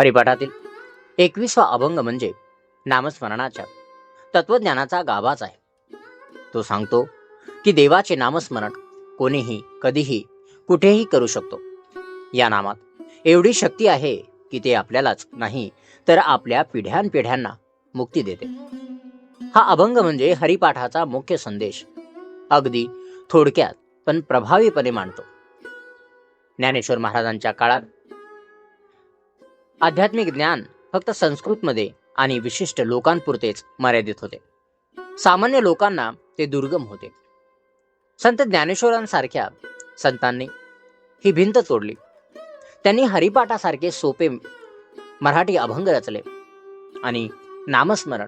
हरिपाठातील एकवीसवा अभंग म्हणजे नामस्मरणाच्या तत्वज्ञानाचा गाभाच आहे. तो सांगतो की देवाचे नामस्मरण कोणीही कधीही कुठेही करू शकतो. या नामात एवढी शक्ती आहे की ते आपल्यालाच नाही तर आपल्या पिढ्यानपिढ्यांना मुक्ती देते. हा अभंग म्हणजे हरिपाठाचा मुख्य संदेश. अगदी थोडक्यात पण प्रभावीपणे मांडतो. ज्ञानेश्वर महाराजांच्या काळात आध्यात्मिक ज्ञान फक्त संस्कृतमध्ये आणि विशिष्ट लोकांपुरतेच मर्यादित होते. सामान्य लोकांना ते दुर्गम होते. संत ज्ञानेश्वरांसारख्या संतांनी ही भिंत तोडली. त्यांनी हरिपाठासारखे सोपे मराठी अभंग रचले आणि नामस्मरण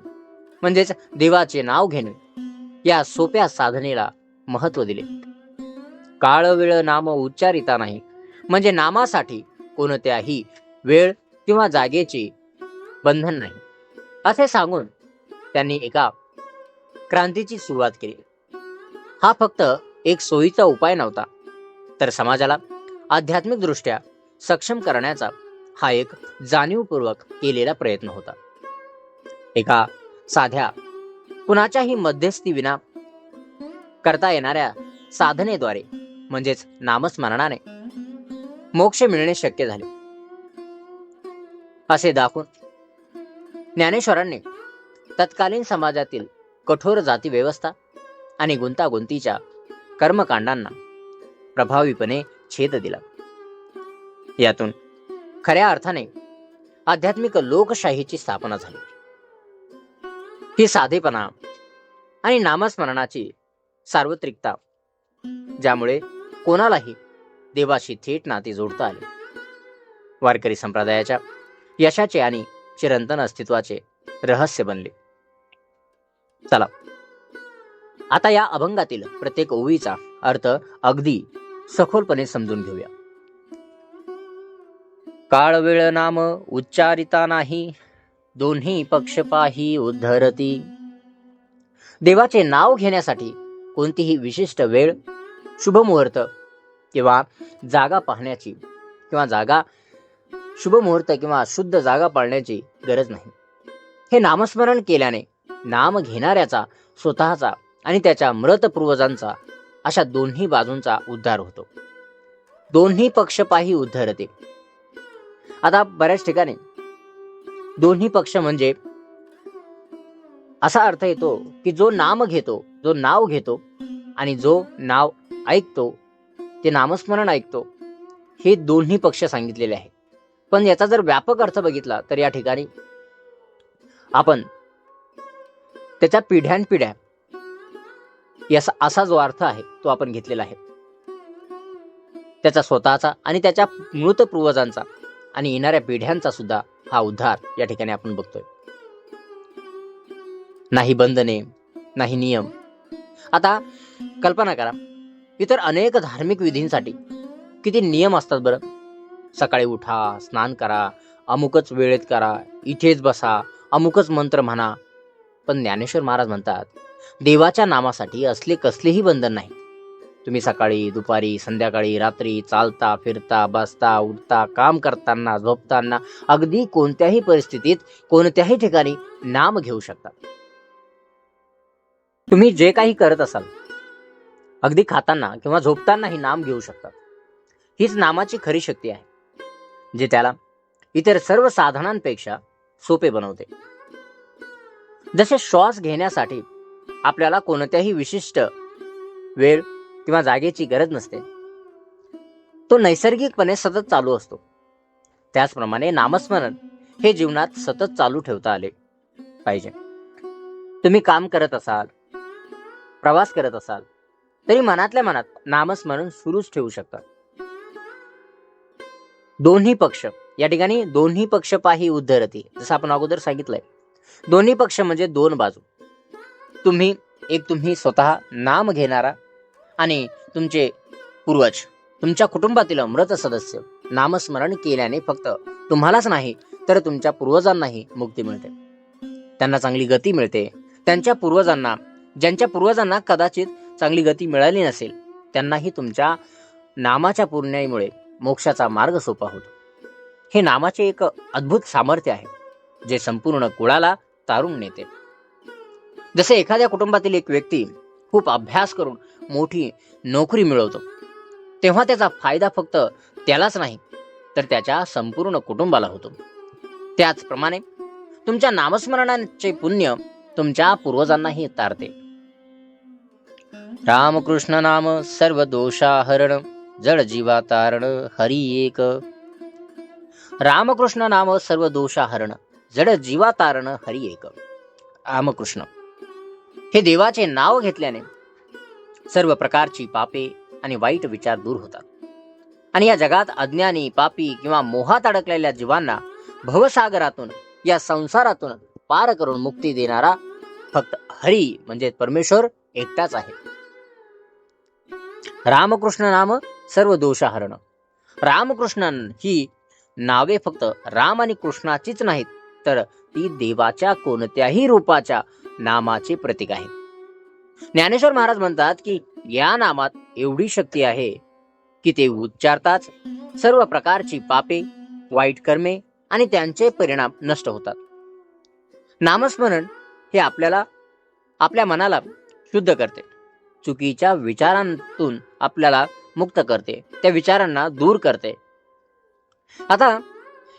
म्हणजेच देवाचे नाव घेणे या सोप्या साधनेला महत्त्व दिले. काळ वेळ नाम उच्चारिता नाही म्हणजे नामासाठी कोणत्याही वेळ किंवा जागेची बंधन नाही. असे सांगून त्यांनी एका क्रांतीची सुरुवात केली. हा फक्त एक सोयीचा उपाय नव्हता तर समाजाला आध्यात्मिक दृष्ट्या सक्षम करण्याचा हा एक जाणीवपूर्वक केलेला प्रयत्न होता. एका साध्या कुणाच्याही मध्यस्थी विना करता येणाऱ्या साधनेद्वारे म्हणजेच नामस्मरणाने मोक्ष मिळणे शक्य झाले. असे दाखवून ज्ञानेश्वरांनी तत्कालीन समाजातील कठोर जाती व्यवस्था आणि गुंतागुंतीच्या कर्मकांडांना प्रभावीपणे छेद दिला. यातून खऱ्या अर्थाने आध्यात्मिक लोकशाहीची स्थापना झाली. ही साधेपणा आणि नामस्मरणाची सार्वत्रिकता ज्यामुळे कोणालाही देवाशी थेट नाते जोडता आले. वारकरी संप्रदायाच्या यशाचे आणि चिरंतन अस्तित्वाचे रहस्य बनले. चला. आता या अभंगातील प्रत्येक ओवीचा अर्थ अगदी सखोलपणे समजून घेऊया. काळ वेळ नाम उच्चारिता नाही दोन्ही पक्ष पाही उद्धरती. देवाचे नाव घेण्यासाठी कोणतीही विशिष्ट वेळ शुभ मुहूर्त किंवा जागा पाहण्याची किंवा जागा शुभ मुहूर्त किंवा शुद्ध जागा पाळण्याची गरज नाही. हे नामस्मरण केल्याने नाम घेणाऱ्याचा स्वतःचा आणि त्याच्या मृत पूर्वजांचा अशा दोन्ही बाजूंचा उद्धार होतो. दोन्ही पक्षपाही उद्धरते. आता बऱ्याच ठिकाणी दोन्ही पक्ष म्हणजे असा अर्थ येतो की जो नाम घेतो जो नाव घेतो आणि जो नाव ऐकतो ते नामस्मरण ऐकतो हे दोन्ही पक्ष सांगितलेले आहे. पण याचा जर व्यापक अर्थ बघितला तर या ठिकाणी आपण त्याच्या पिढ्यानपिढ्या याचा असा जो अर्थ आहे तो आपण घेतलेला आहे. त्याचा स्वतःचा आणि त्याच्या मृत पूर्वजांचा आणि येणाऱ्या पिढ्यांचा सुद्धा हा उद्धार या ठिकाणी आपण बघतोय. नाही बंधने नाही नियम. आता कल्पना करा इतर अनेक धार्मिक विधींसाठी किती नियम असतात बरं? सकाळी उठा स्नान करा अमुकच वेळेत करा इथेच बसा अमुकच मंत्र म्हणा. पण ज्ञानेश्वर महाराज म्हणतात देवाच्या नामासाठी असले कसलेही बंधन नाही. तुम्ही सकाळी दुपारी संध्याकाळी रात्री चालता फिरता बसता उठता काम करताना झोपताना अगदी कोणत्याही परिस्थितीत कोणत्याही ठिकाणी नाम घेऊ शकता. तुम्ही जे काही करत असाल अगदी खाताना किंवा झोपतानाही नाम घेऊ शकता. हीच नामाची खरी शक्ती आहे. जे त्याला इतर सर्व साधनांपेक्षा सोपे बनवते. जसे श्वास घेण्यासाठी आपल्याला कोणत्याही विशिष्ट वेळ किंवा जागेची गरज नसते. तो नैसर्गिकपणे सतत चालू असतो. त्याचप्रमाणे नामस्मरण हे जीवनात सतत चालू ठेवता आले पाहिजे. तुम्ही काम करत असाल प्रवास करत असाल तरी मनातल्या मनात नामस्मरण सुरूच ठेवू शकता. दोन्ही पक्ष या ठिकाणी दोन्ही पक्ष पाही उद्धरती जसं आपण अगोदर सांगितलंय. दोन्ही पक्ष म्हणजे दोन बाजू. तुम्ही एक तुम्ही स्वतः नाम घेणारा आणि तुमचे पूर्वज तुमच्या कुटुंबातील मृत सदस्य नामस्मरण केल्याने फक्त तुम्हालाच नाही तर तुमच्या पूर्वजांनाही मुक्ती मिळते. त्यांना चांगली गती मिळते. त्यांच्या पूर्वजांना ज्यांच्या पूर्वजांना कदाचित चांगली गती मिळाली नसेल त्यांनाही तुमच्या नामाच्या पूर्ण्यामुळे मोक्षाचा मार्ग सोपा होतो. हे नामाचे एक अद्भुत सामर्थ्य आहे जे संपूर्ण कुळाला तारून नेते. जसे एखाद्या कुटुंबातील एक व्यक्ती खूप अभ्यास करून मोठी नोकरी मिळवतो तेव्हा त्याचा फायदा फक्त त्यालाच नाही तर त्याच्या संपूर्ण कुटुंबाला होतो. त्याचप्रमाणे तुमच्या नामस्मरणाचे पुण्य तुमच्या पूर्वजांनाही तारते. रामकृष्ण नाम सर्व दोषाहरण जड जीवा तारण हरी एक. रामकृष्ण नाम सर्व दोषाहरण जड जीवा तारण हरी एक. रामकृष्ण. हे देवाचे नाव घेतल्याने सर्व प्रकारची पापे आणि वाईट विचार दूर होतात. आणि या जगात अज्ञानी पापी किंवा मोहात अडकलेल्या जीवांना भवसागरातून या संसारातून पार करून मुक्ती देणारा फक्त हरी म्हणजे परमेश्वर एकटाच आहे. रामकृष्ण नाम सर्व दोषाहरण. रामकृष्ण ही नावे फक्त राम आणि कृष्णाचीच नाहीत तर ती देवाच्या कोणत्याही रूपाच्या नामाचे प्रतीक आहे ज्ञानेश्वर महाराज म्हणतात की या नामात एवढी शक्ती आहे की ते उच्चारताच सर्व प्रकारची पापे वाईट कर्मे आणि त्यांचे परिणाम नष्ट होतात. नामस्मरण हे आपल्याला आपल्या मनाला शुद्ध करते. चुकीच्या विचारांतून आपल्याला मुक्त करते त्या विचारांना दूर करते. आता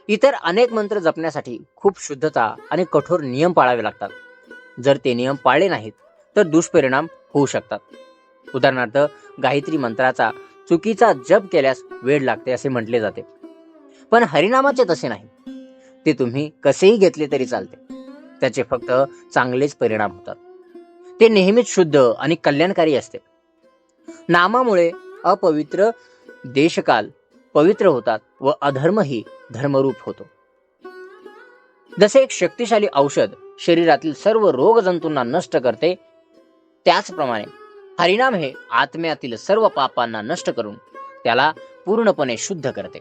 इतर अनेक मंत्र जपण्यासाठी खूप शुद्धता आणि कठोर नियम पाळावे लागतात. जर ते नियम पाळले नाहीत तर दुष्परिणाम होऊ शकतात. उदाहरणार्थ गायत्री मंत्राचा चुकीचा जप केल्यास वेळ लागते असे म्हटले जाते. पण हरिनामाचे तसे नाही. ते तुम्ही कसेही घेतले तरी चालते. त्याचे फक्त चांगलेच परिणाम होतात. ते नेहमीच शुद्ध आणि कल्याणकारी असते. नामामुळे अपवित्र देशकाल पवित्र होतात व अधर्मही धर्मरूप होतो. जसे एक शक्तिशाली औषध शरीरातील सर्व रोगजंतूंना नष्ट करते त्याचप्रमाणे हरिनाम हे आत्म्यातील सर्व पापांना नष्ट करून त्याला पूर्णपणे शुद्ध करते.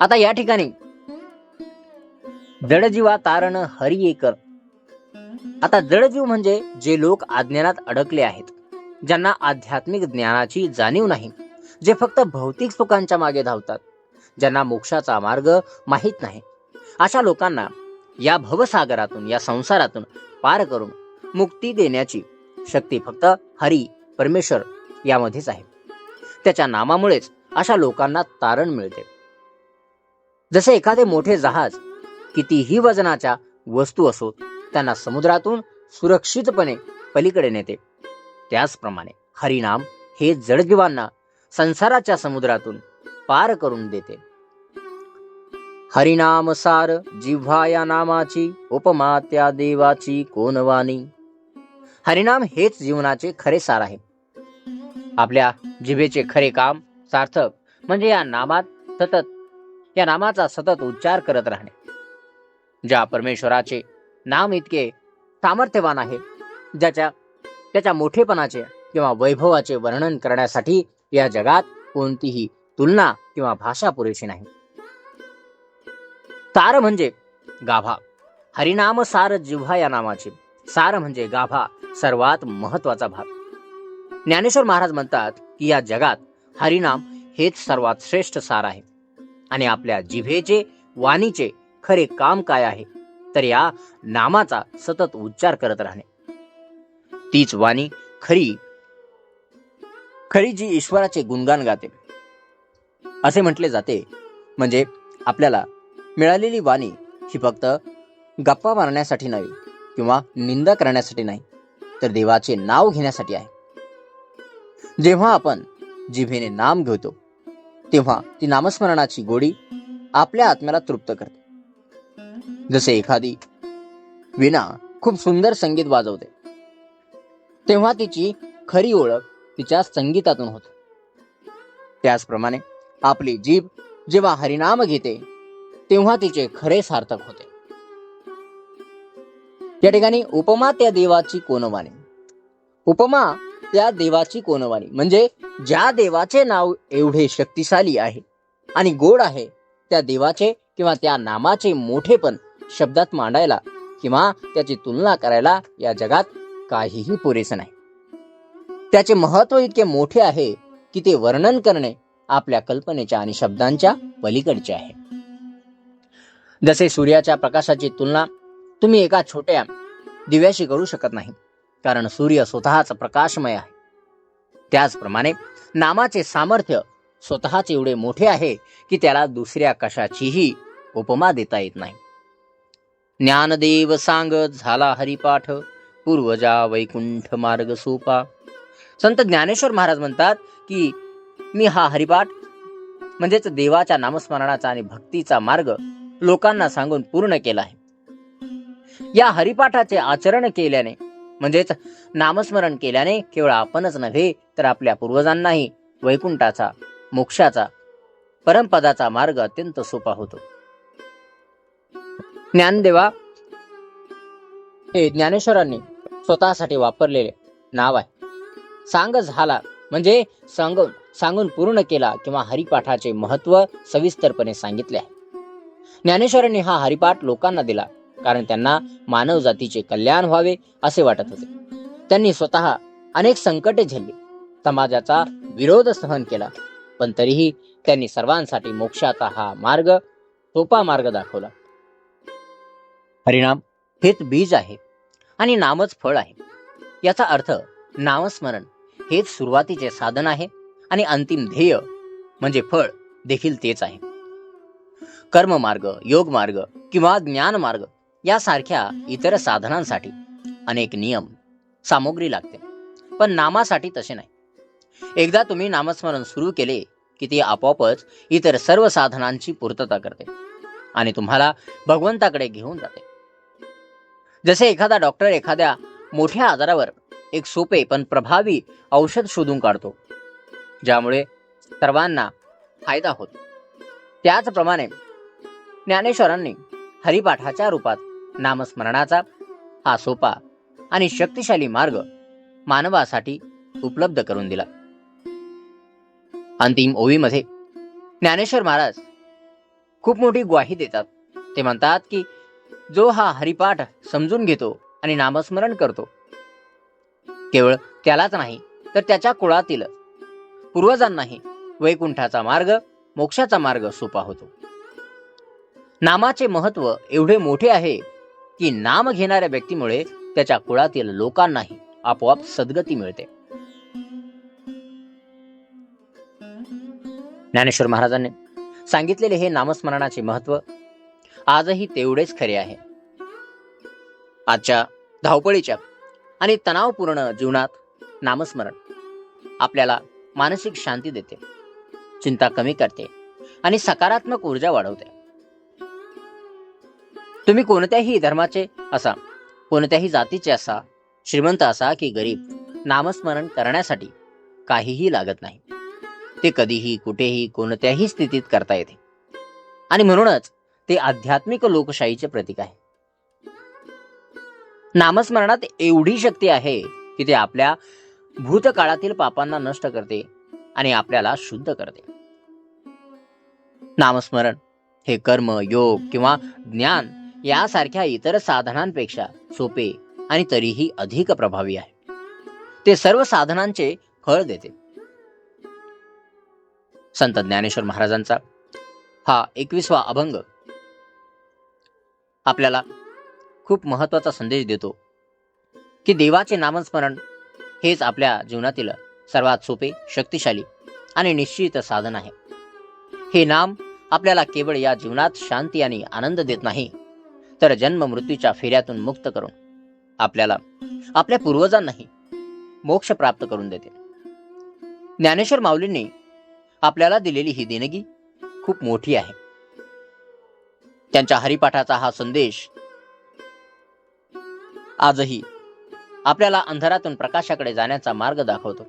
आता या ठिकाणी जडजीवा तारण हरिएकर. आता जडजीव म्हणजे जे लोक अज्ञानात अडकले आहेत. ज्यांना आध्यात्मिक ज्ञानाची जाणीव नाही जे फक्त भौतिक सुखांच्या मागे धावतात ज्यांना मोक्षाचा मार्ग माहीत नाही. अशा लोकांना या भवसागरातून या संसारातून पार करून मुक्ती देण्याची शक्ती फक्त हरी परमेश्वर यामध्येच आहे. त्याच्या नामामुळेच अशा लोकांना तारण मिळते. जसे एखादे मोठे जहाज कितीही वजनाच्या वस्तू असोत त्यांना समुद्रातून सुरक्षितपणे पलीकडे नेते. त्याचप्रमाणे हरिनाम हे जडजीवांना संसाराच्या समुद्रातून पार करून देते. हरिनाम सार जिव्हा या नामाची उपमा त्या देवाची कोणवाणी हरिनाम हेच जीवनाचे खरे सार आहे. आपल्या जिभेचे खरे काम सार्थक म्हणजे या नामात सतत या नामाचा सतत उच्चार करत राहणे. ज्या परमेश्वराचे नाम इतके सामर्थ्यवान आहे ज्याच्या त्याच्या मोठेपणाचे किंवा वैभवाचे वर्णन करण्यासाठी या जगात कोणतीही तुलना किंवा भाषा पुरेशी नाही. तार म्हणजे गाभा. हरिनाम सार जिव्हा या नामाचे. सार म्हणजे गाभा सर्वात महत्त्वाचा भाग. ज्ञानेश्वर महाराज म्हणतात की या जगात हरिनाम हेच सर्वात श्रेष्ठ सार आहे. आणि आपल्या जिभेचे वाणीचे खरे काम काय आहे? तर या नामाचा सतत उच्चार करत राहणे. तीच वाणी खरी खरी जी ईश्वराचे गुणगान गाते. असे म्हटले जाते म्हणजे आपल्याला मिळालेली वाणी ही फक्त गप्पा मारण्यासाठी नव्हे किंवा निंदा करण्यासाठी नाही तर देवाचे नाव घेण्यासाठी आहे. जेव्हा आपण जिभेने नाम घेतो तेव्हा ती नामस्मरणाची गोडी आपल्या आत्म्याला तृप्त करते. जसे एखादी विना खूप सुंदर संगीत वाजवते तेव्हा तिची खरी ओळख तिच्या संगीतातून होत. त्याचप्रमाणे आपली जीभ जेव्हा हरिनाम घेते तेव्हा तिचे खरे सार्थक होते. या ठिकाणी उपमा त्या देवाची कोणवाणी उपमा त्या देवाची कोणवाणी म्हणजे ज्या देवाचे नाव एवढे शक्तिशाली आहे आणि गोड आहे त्या देवाचे किंवा त्या नामाचे मोठेपण शब्दात मांडायला किंवा त्याची तुलना करायला या जगात काहीही पुरेसे नाही. त्याचे महत्त्व इतके मोठे आहे की ते वर्णन करणे आपल्या कल्पनेच्या आणि शब्दांच्या पलीकडचे आहे. जसे सूर्याच्या प्रकाशाची तुलना तुम्ही एका छोट्या दिव्याशी करू शकत नाही कारण सूर्य स्वतःच प्रकाशमय आहे. त्याचप्रमाणे नामाचे सामर्थ्य स्वतःच एवढे मोठे आहे की त्याला दुसऱ्या कशाचीही उपमा देता येत नाही. ज्ञानदेव सांगत झाला हरिपाठ पूर्वजा वैकुंठ मार्ग सोपा. संत ज्ञानेश्वर महाराज म्हणतात की मी हा हरिपाठ म्हणजेच देवाच्या नामस्मरणाचा आणि भक्तीचा मार्ग लोकांना सांगून पूर्ण केला आहे. या हरिपाठाचे आचरण केल्याने म्हणजेच नामस्मरण केल्याने केवळ आपणच नव्हे तर आपल्या पूर्वजांनाही वैकुंठाचा मोक्षाचा परमपदाचा मार्ग अत्यंत सोपा होतो. ज्ञानदेवा हे ज्ञानेश्वरांनी स्वतःसाठी वापरलेले नाव आहे. सांग झाला म्हणजे सांगून सांगून पूर्ण केला किंवा हरिपाठाचे महत्त्व सविस्तरपणे सांगितले आहे. ज्ञानेश्वरांनी हा हरिपाठ लोकांना दिला कारण त्यांना मानव जातीचे कल्याण व्हावे असे वाटत होते. त्यांनी स्वतः अनेक संकटे झेलली. समाजाचा विरोध सहन केला पण तरीही त्यांनी सर्वांसाठी मोक्षाचा हा मार्ग सोपा मार्ग दाखवला. परिणाम हेच बीज आहे. आणि नामच फळ आहे. याचा अर्थ नामस्मरण हेच सुरुवातीचे साधन आहे आणि अंतिम ध्येय म्हणजे फळ देखील तेच आहे. कर्म मार्ग योग मार्ग किंवा ज्ञान मार्ग यासारख्या इतर साधनांसाठी अनेक नियम सामग्री लागते. पण नामासाठी तसे नाही. एकदा तुम्ही नामस्मरण सुरू केले की ते आपोआपच इतर सर्व साधनांची पूर्तता करते आणि तुम्हाला भगवंताकडे घेऊन जाते. जसे एखादा डॉक्टर एखाद्या मोठ्या आजारावर एक सोपे पण प्रभावी औषध शोधून काढतो ज्यामुळे सर्वांना फायदा होतो. त्याचप्रमाणे ज्ञानेश्वरांनी हरिपाठाच्या रूपात नामस्मरणाचा हा सोपा आणि शक्तिशाली मार्ग मानवासाठी उपलब्ध करून दिला. अंतिम ओवीमध्ये ज्ञानेश्वर महाराज खूप मोठी ग्वाही देतात. ते म्हणतात की जो हा हरिपाठ समजून घेतो आणि नामस्मरण करतो. केवळ त्यालाच नाही तर त्याच्या कुळातील पूर्वजांनाही वैकुंठाचा मार्ग मोक्षाचा मार्ग सोपा होतो. नामाचे महत्त्व एवढे मोठे आहे की नाम घेणाऱ्या व्यक्तीमुळे त्याच्या कुळातील लोकांनाही आपोआप सद्गती मिळते. ज्ञानेश्वर महाराजांनी सांगितलेले हे नामस्मरणाचे महत्त्व आजही तेवढेच खरे आहे. आजच्या धावपळीच्या आणि तणावपूर्ण जीवनात नामस्मरण आपल्याला मानसिक शांती देते चिंता कमी करते आणि सकारात्मक ऊर्जा वाढवते. तुम्ही कोणत्याही धर्माचे असा कोणत्याही जातीचे असा श्रीमंत असा की गरीब नामस्मरण करण्यासाठी काहीही लागत नाही. ते कधीही कुठेही कोणत्याही स्थितीत करता येते. आणि म्हणूनच ते आध्यात्मिक लोकशाहीचे प्रतीक आहे. नामस्मरणात एवढी शक्ती आहे की ते आपल्या भूतकाळातील पापांना नष्ट करते आणि आपल्याला शुद्ध करते. नामस्मरण हे कर्म योग किंवा ज्ञान यासारख्या इतर साधनांपेक्षा सोपे आणि तरीही अधिक प्रभावी आहे. ते सर्व साधनांचे फळ देते. संत ज्ञानेश्वर महाराजांचा हा एकविसवा अभंग आपल्याला खूप महत्त्वाचा संदेश देतो की देवाचे नामस्मरण हेच आपल्या जीवनातील सर्वात सोपे शक्तिशाली आणि निश्चित साधन आहे. हे नाम आपल्याला केवळ या जीवनात शांती आणि आनंद देत नाही तर जन्म मृत्यूच्या फेऱ्यातून मुक्त करून आपल्याला आपल्या पूर्वजांनाही मोक्ष प्राप्त करून देते. ज्ञानेश्वर माऊलींनी आपल्याला दिलेली ही देणगी खूप मोठी आहे. त्यांच्या हरिपाठाचा हा संदेश आजही आपल्याला अंधारातून प्रकाशाकडे जाण्याचा मार्ग दाखवतो.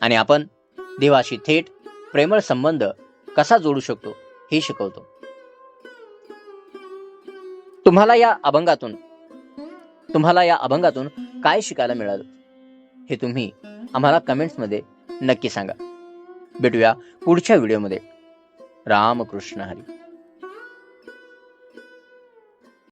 आणि आपण देवाशी थेट प्रेमळ संबंध कसा जोडू शकतो हे शिकवतो. तुम्हाला या अभंगातून तुम्हाला या अभंगातून काय शिकायला मिळालं? हे तुम्ही आम्हाला कमेंट्समध्ये नक्की सांगा. भेटूया पुढच्या व्हिडिओमध्ये. रामकृष्ण हरी.